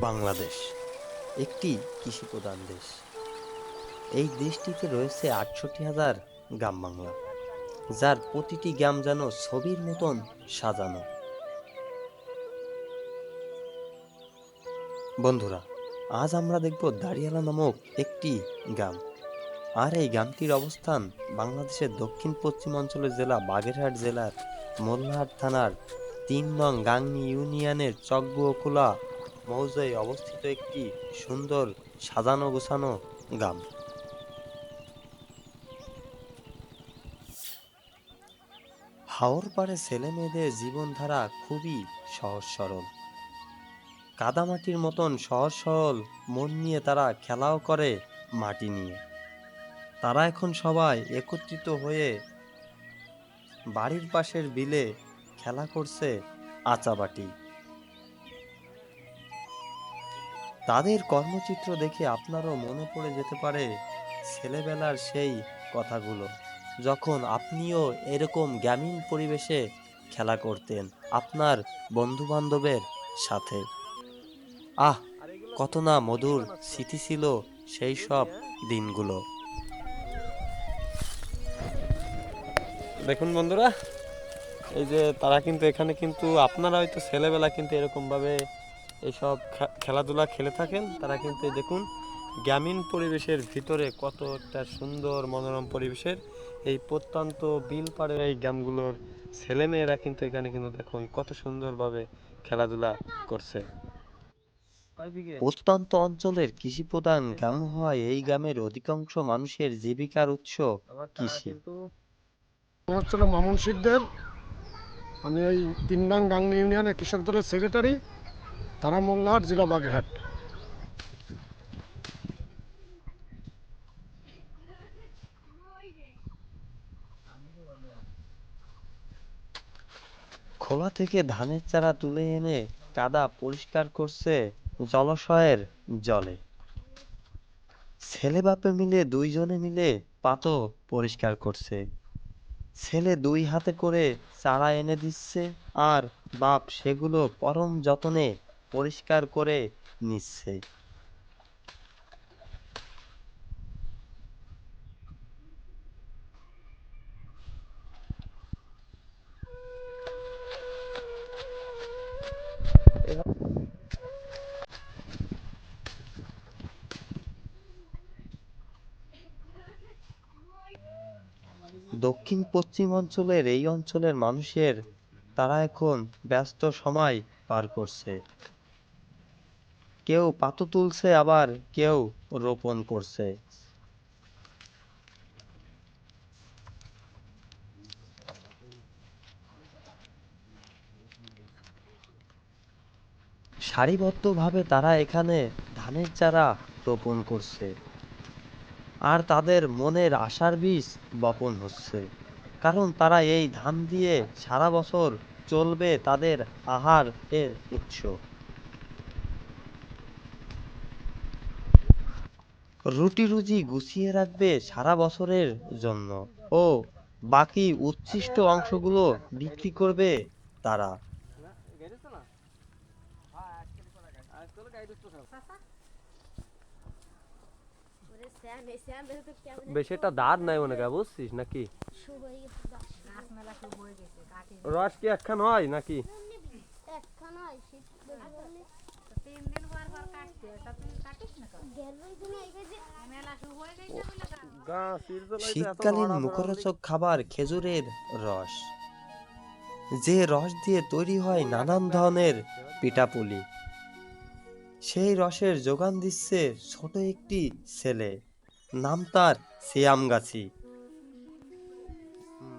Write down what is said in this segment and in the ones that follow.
বাংলাদেশ, একটি কৃষি প্রধান দেশ। এই দেশটিতে রয়েছে আটষট্টি হাজার গ্রাম বাংলা, যার প্রতিটি গ্রাম যেন ছবির মতন সাজানো। বন্ধুরা, আজ আমরা দেখব দাঁড়িয়ালা নামক একটি গ্রাম। আর এই গ্রামটির অবস্থান বাংলাদেশের দক্ষিণ পশ্চিম অঞ্চলের জেলা বাগেরহাট জেলার মোল্লাহাট থানার তিন নং গাংনি ইউনিয়নের চকবুয়কুলা মৌজায় অবস্থিত একটি সুন্দর সাজানো গোছানো গ্রাম। হাওর পাড়ে ছেলে মেয়েদের জীবনধারা খুবই সহজ সরল কাদামাটির মতন সহজ সরল মন নিয়ে তারা খেলাও করে মাটি নিয়ে। তারা এখন সবাই একত্রিত হয়ে বাড়ির পাশের বিলে খেলা করছে আচাবাটি। তাদের কর্মচিত্র দেখে আপনারও মনে পড়ে যেতে পারে ছেলেবেলার সেই কথাগুলো। যখন আপনিও এরকম গ্রামীণ পরিবেশে খেলা করতেন আপনার বন্ধু বান্ধবের সাথে। আহ, কত না মধুর স্মৃতি ছিল সেই সব দিনগুলো। দেখুন বন্ধুরা, এই যে তারা কিন্তু এখানে কিন্তু আপনারা হয়তো ছেলেবেলা কিন্তু এরকমভাবে এসব খে- খেলাধুলা খেলে থাকেন তারা কিন্তু দেখুন গ্রামীণ পরিবেশের ভিতরে কত একটা সুন্দর মনোরম পরিবেশের এই প্রত্যন্ত বিল পাড়ের এই গ্রামগুলোর ছেলেমেয়েরা কিন্তু এখানে কিন্তু দেখুন কত সুন্দরভাবে খেলাধুলা করছে। প্রত্যন্ত অঞ্চলের কৃষি প্রধান গ্রাম হওয়ায় এই গ্রামের অধিকাংশ মানুষের জীবিকার উৎস কৃষি। আমার মামুন সিকদের আমি ওই তিন নং গাংনি ইউনিয়নের কৃষক দলের সেক্রেটারি তারা মোল্লাহাট জেলা বাগেরহাট খোলা থেকে ধানের চারা তুলে এনে কাদা পরিষ্কার করছে জলাশয়ের জলে। ছেলে বাপে মিলে দুইজনে মিলে পাতো পরিষ্কার করছে। ছেলে দুই হাতে করে চারা এনে দিচ্ছে আর বাপ সেগুলো পরম যত্নে পরিষ্কার করে নিচ্ছে। দক্ষিণ পশ্চিম অঞ্চলের এই অঞ্চলের মানুষের তারা এখন ব্যস্ত সময় পার করছে। কেউ পাতো তুলছে, আবার কেউ রোপণ করছে। সারিবদ্ধভাবে তারা এখানে ধানের চারা রোপণ করছে। আর তাদের মনের আশার বীজ বপন হচ্ছে। কারণ তারা এই ধান দিয়ে সারা বছর চলবে তাদের আহার এর উৎস। রুটি রুজি গুছিয়ে রাখবে সারা বছরের জন্য। ও, বাকি উচ্ছিষ্ট অংশগুলো বিক্রি করবে তারা। দাঁত নাই মনে কর বুঝছিস নাকি? রস কি একখান হয় নাকি? শীতকালীন মুখরোচক খাবার খেজুরের রস। যে রস দিয়ে তৈরি হয় নানান ধরনের পিঠাপুলি সেই রসের যোগান দিচ্ছে ছোট একটি ছেলে। নাম তার সিয়ামগাছি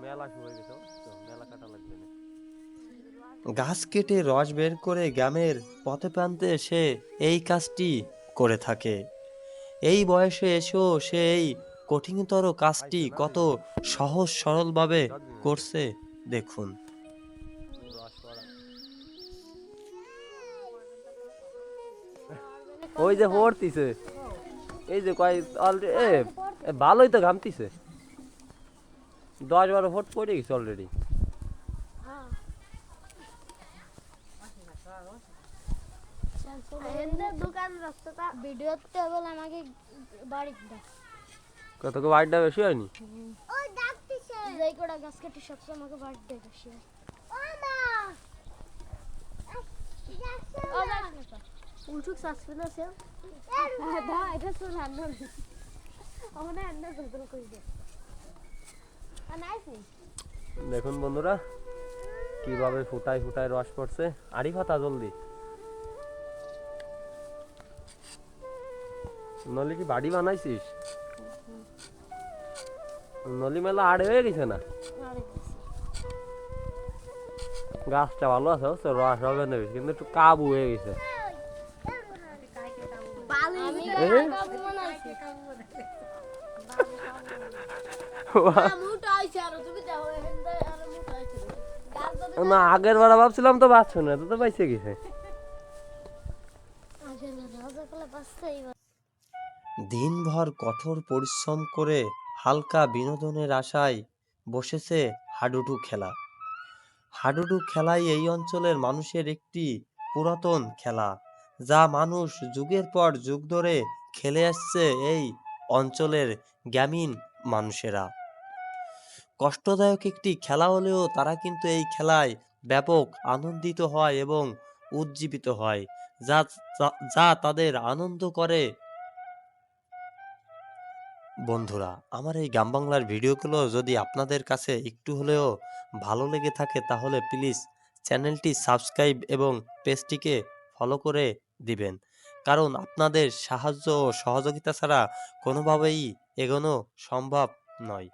মেলা শুরু হয়ে গেছে। গাছ কেটে রস বের করে গ্রামের পথে প্রান্তে সে এই কাজটি করে থাকে। এই বয়সে এসেও সে এই কঠিনতর কাজটি কত সহজ সরলভাবে করছে, দেখুন। ওই যে পড়তিছে। এই যে কয় অলরেডি ভালোই তো ঘামতিছে। দশ বারো ফুট পড়ে গেছে অলরেডি দোকান রাস্তাটা ভিডিওতে বলে আমাকে বাড়ি দাও। কত কি বাড়িটা বেশি হয়নি? ওই ডাকতেছে। যেই কোটা গাছ কেটে সবসময় আমাকে বাড়ি দেয় বেশি ও মা! ও মা! উঠুক সাসপেন্স আছে। দা এটা তো রান্না আমরা রান্না করতে কই দে। আনাইছি দেখুন বন্ধুরা কীভাবে ফুটায় ফুটায় রস পড়ছে? আড়ি ফাতা জলদি। নলি কি বাড়ি বানাইছিস? নলি মেলা আড়ে হয়ে গেছে না? গাছটা ভালো আছে বুঝছ? রস হবে না বেশি, কিন্তু একটু কাবু হয়ে গেছে। আমি না, আগের ভাবছিলাম তো বাঁচছো না তো গেছে দিনভর কঠোর পরিশ্রম করে হালকা বিনোদনের আশায় বসেছে হাডুডু খেলা। হাডুডু খেলাই এই অঞ্চলের মানুষের একটি পুরাতন খেলা, যা মানুষ যুগের পর যুগ ধরে খেলে আসছে এই অঞ্চলের গ্রামীণ মানুষেরা। কষ্টদায়ক একটি খেলা হলেও তারা কিন্তু এই খেলায় ব্যাপক আনন্দিত হয় এবং উজ্জীবিত হয়, যা, যা- তাদের আনন্দ করে। বন্ধুরা, আমার এই গ্রাম বাংলার ভিডিওগুলো যদি আপনাদের কাছে একটু হলেও ভালো লেগে থাকে, তাহলে প্লিজ চ্যানেলটি সাবস্ক্রাইব এবং পেজটিকে ফলো করে দিবেন। কারণ আপনাদের সাহায্য ও সহযোগিতা ছাড়া কোনোভাবেই এগোনো সম্ভব নয়।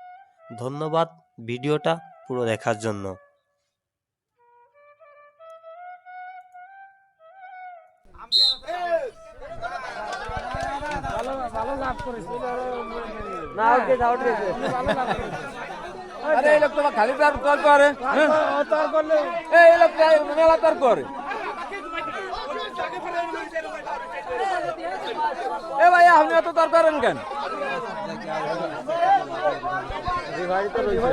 ধন্যবাদ ভিডিওটা পুরো দেখার জন্য। হ্যাঁ? করে। এ ভাই আপনি এত তর কেন? রিভাইড তো রয়েছে